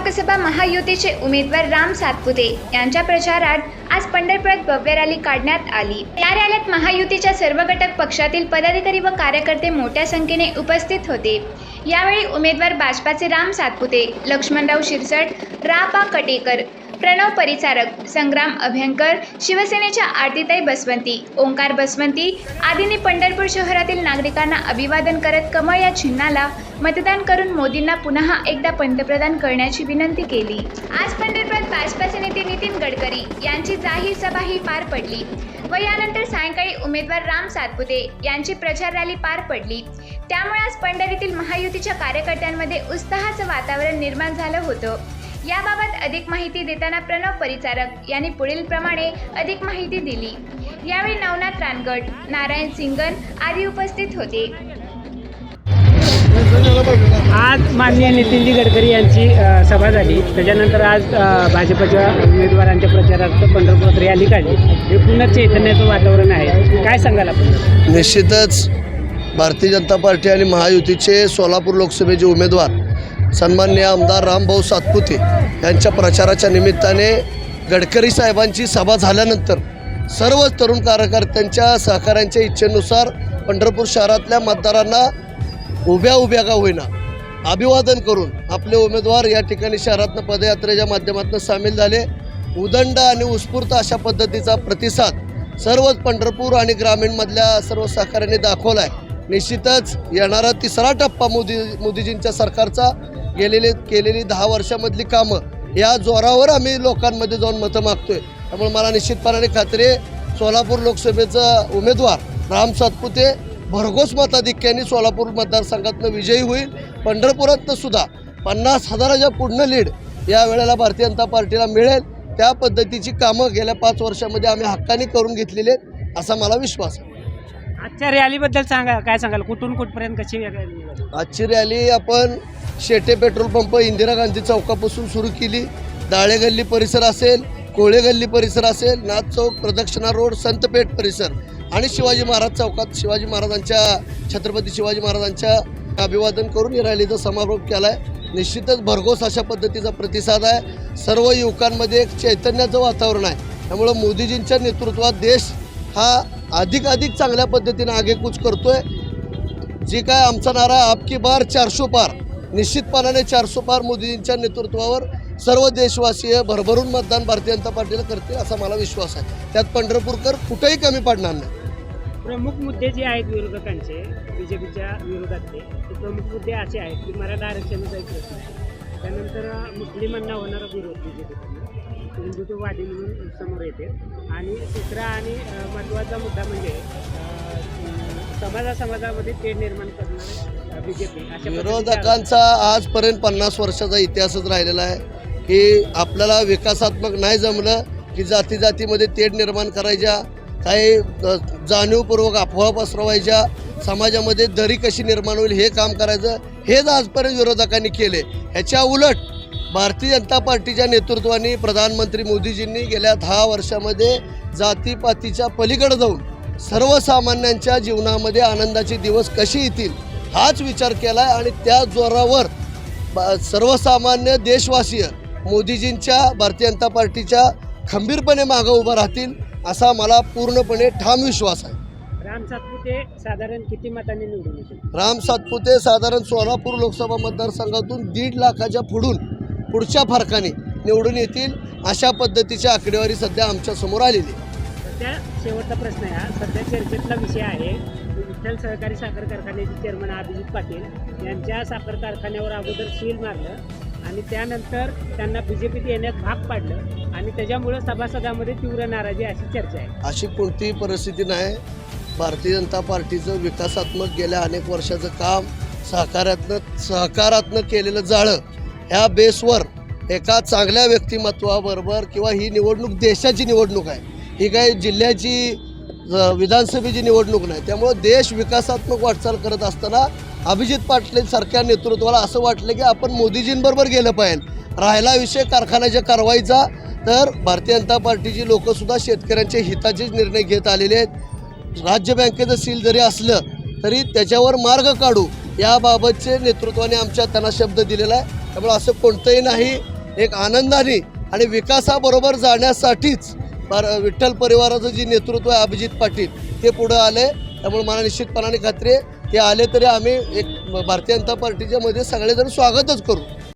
लोकसभा महायुतीचे उमेदवार राम सातपुते यांच्या प्रचारात आज पंढरपुरात भव्य रॅली काढण्यात आली. या रॅलीत महायुतीच्या सर्व घटक पक्षातील पदाधिकारी व कार्यकर्ते मोठ्या संख्येने उपस्थित होते. यावेळी उमेदवार भाजपाचे राम सातपुते लक्ष्मणराव शिरसट रा पा कटेकर प्रणव परिचारक संग्राम अभ्यंकर शिवसेनेच्या आरतीताई बसवंती ओंकार बसवंती आदींनी पंढरपूर शहरातील नागरिकांना अभिवादन करत कमळ या चिन्हाला मतदान करून मोदींना पुन्हा एकदा पंतप्रधान करण्याची विनंती केली. आज पंढरपुरात भाजपाचे नेते नितीन गडकरी यांची जाहीर सभाही पार पडली व यानंतर सायंकाळी उमेदवार राम सातपुते यांची प्रचार रॅली पार पडली. त्यामुळे आज पंढरीतील महायुतीच्या कार्यकर्त्यांमध्ये उत्साहाचं वातावरण निर्माण झालं होतं. याबाबत अधिक माहिती देताना प्रणव परिचारक यांनी पुढील प्रमाणे अधिक माहिती दिली. यावेळी नवनाथ रानगड नारायण सिंगन आदी उपस्थित होते. आज माननीय नितीनजी गडकरी यांची सभा झाली. त्याच्यानंतर आज भाजपच्या उमेदवारांच्या प्रचारार्थ पंढरपुरात रॅली काढली. हे पुन्हा चैतन्याचं वातावरण आहे. काय सांगाल आपण? निश्चितच भारतीय जनता पार्टी आणि महायुतीचे सोलापूर लोकसभेचे उमेदवार सन्मान्य आमदार रामभाऊ सातपुते यांच्या प्रचाराच्या निमित्ताने गडकरी साहेबांची सभा झाल्यानंतर सर्वच तरुण कार्यकर्त्यांच्या सहकाऱ्यांच्या इच्छेनुसार पंढरपूर शहरातल्या मतदारांना उभ्या उभ्या का होईना अभिवादन करून आपले उमेदवार या ठिकाणी शहरातनं पदयात्रेच्या माध्यमातून सामील झाले. उदंड आणि उत्स्फूर्त अशा पद्धतीचा प्रतिसाद सर्वच पंढरपूर आणि ग्रामीणमधल्या सर्व सहकाऱ्यांनी दाखवला आहे निश्चितच येणारा तिसरा टप्पा मोदी मोदीजींच्या सरकारचा गेलेले केलेली दहा वर्षामधली कामं या जोरावर आम्ही लोकांमध्ये जाऊन मतं मागतोय. त्यामुळे मला निश्चितपणाने खात्री आहे सोलापूर लोकसभेचा उमेदवार राम सातपुते भरघोस मताधिक्याने सोलापूर मतदारसंघातनं विजयी होईल. पंढरपुरातनं सुद्धा पन्नास हजाराच्या पुढनं लीड या वेळेला भारतीय जनता पार्टीला मिळेल. त्या पद्धतीची कामं गेल्या पाच वर्षामध्ये आम्ही हक्काने करून घेतलेली आहेत असा मला विश्वास आहे. आजच्या रॅलीबद्दल सांगा काय सांगाल? कुठून कुठपर्यंत कशी आजची रॅली आपण शेटे पेट्रोल पंप इंदिरा गांधी चौकापासून सुरू केली. दाळे गल्ली परिसर असेल कोळे गल्ली परिसर असेल नाथ चौक प्रदक्षिणा रोड संतपेठ परिसर आणि शिवाजी महाराज चौकात शिवाजी महाराजांच्या छत्रपती शिवाजी महाराजांच्या अभिवादन करून या रॅलीचा समारोप केला आहे निश्चितच भरघोस अशा पद्धतीचा प्रतिसाद आहे. सर्व युवकांमध्ये एक चैतन्याचं वातावरण आहे. त्यामुळं मोदीजींच्या नेतृत्वात देश हा अधिक अधिक चांगल्या पद्धतीने आगेकूच करतोय. जी काय आमचा नारा आपकी बार चारशो पार. निश्चितपणाने चारशो पार मोदीजींच्या नेतृत्वावर सर्व देशवासीय भरभरून मतदान भारतीय जनता पार्टीला करतील असा मला विश्वास आहे. त्यात पंढरपूरकर कुठेही कमी पडणार नाही. प्रमुख मुद्दे जे आहेत विरोधकांचे बीजेपीच्या विरोधातले ते प्रमुख मुद्दे असे आहेत की मराठा आरक्षणाचा एक प्रश्न आहे. त्यानंतर मुस्लिमांना होणारा विरोध बीजेपीकडून. हिंदुत्ववादी म्हणून समोर येते. आणि तिसरा आणि महत्त्वाचा मुद्दा म्हणजे समाजा समाजामध्ये तेढ निर्माण करणारे बी जे पी अशा विरोधकांचा आजपर्यंत पन्नास वर्षाचा इतिहासच राहिलेला आहे की आपल्याला विकासात्मक नाही जमलं की जाती जातीमध्ये तेढ निर्माण करायच्या काही जाणीवपूर्वक अफवा पसरवायच्या समाजामध्ये दरी कशी निर्माण होईल हे काम करायचं हेच आजपर्यंत विरोधकांनी केले. ह्याच्या उलट भारतीय जनता पार्टीच्या नेतृत्वाने प्रधानमंत्री मोदीजींनी गेल्या दहा वर्षामध्ये जातीपातीच्या पलीकडे जाऊन सर्वसामान्यांच्या जीवनामध्ये आनंदाचे दिवस कसे येतील हाच विचार केला आहे आणि त्या जोरावर सर्वसामान्य देशवासीय मोदीजींच्या भारतीय जनता पार्टीच्या खंबीरपणे मागं उभं राहतील असा मला पूर्णपणे ठाम विश्वास आहे. राम सातपुते साधारण किती मतांनी निवडून राम सातपुते साधारण सोलापूर लोकसभा मतदारसंघातून दीड लाखाच्या पुढून पुढच्या फरकाने निवडून येतील अशा पद्धतीची आकडेवारी सध्या आमच्यासमोर आलेली. सध्या शेवटचा प्रश्न आहे हा. सध्या चर्चेतला विषय आहे. विठ्ठल सहकारी साखर कारखान्याचे चेअरमन अभिजित पाटील यांच्या साखर कारखान्यावर अगोदर सील मारलं आणि त्यानंतर त्यांना बी जे पीत येण्यास भाग पाडलं आणि त्याच्यामुळं सभासदामध्ये तीव्र नाराजी अशी चर्चा आहे. अशी कोणतीही परिस्थिती नाही. भारतीय जनता पार्टीचं विकासात्मक गेल्या अनेक वर्षाचं काम सहकार्यातनं सहकारातनं केलेलं जाळं ह्या बेसवर एका चांगल्या व्यक्तिमत्वाबरोबर किंवा ही निवडणूक देशाची निवडणूक आहे ही काही जिल्ह्याची विधानसभेची निवडणूक नाही. त्यामुळं देश विकासात्मक वाटचाल करत असताना अभिजित पाटील सारख्या नेतृत्वाला असं वाटलं की आपण मोदीजींबरोबर गेलं पाहिजे. राहिला विषय कारखान्याच्या कारवाईचा. तर भारतीय जनता पार्टीची लोकंसुद्धा शेतकऱ्यांच्या हिताचेच निर्णय घेत आलेले आहेत. राज्य बँकेचं सील जरी असलं तरी त्याच्यावर मार्ग काढू याबाबतचे नेतृत्वाने आमच्या त्यांना शब्द दिलेला आहे. त्यामुळे असं कोणतंही नाही एक आनंदाने आणि विकासाबरोबर जाण्यासाठीच पर विठ्ठल परिवाराचं जे नेतृत्व आहे अभिजित पाटील ते पुढं आले त्यामुळे मला निश्चितपणाने खात्री आहे ते आले तरी आम्ही एक भारतीय जनता पार्टीच्या मध्ये सगळेजण स्वागतच करू.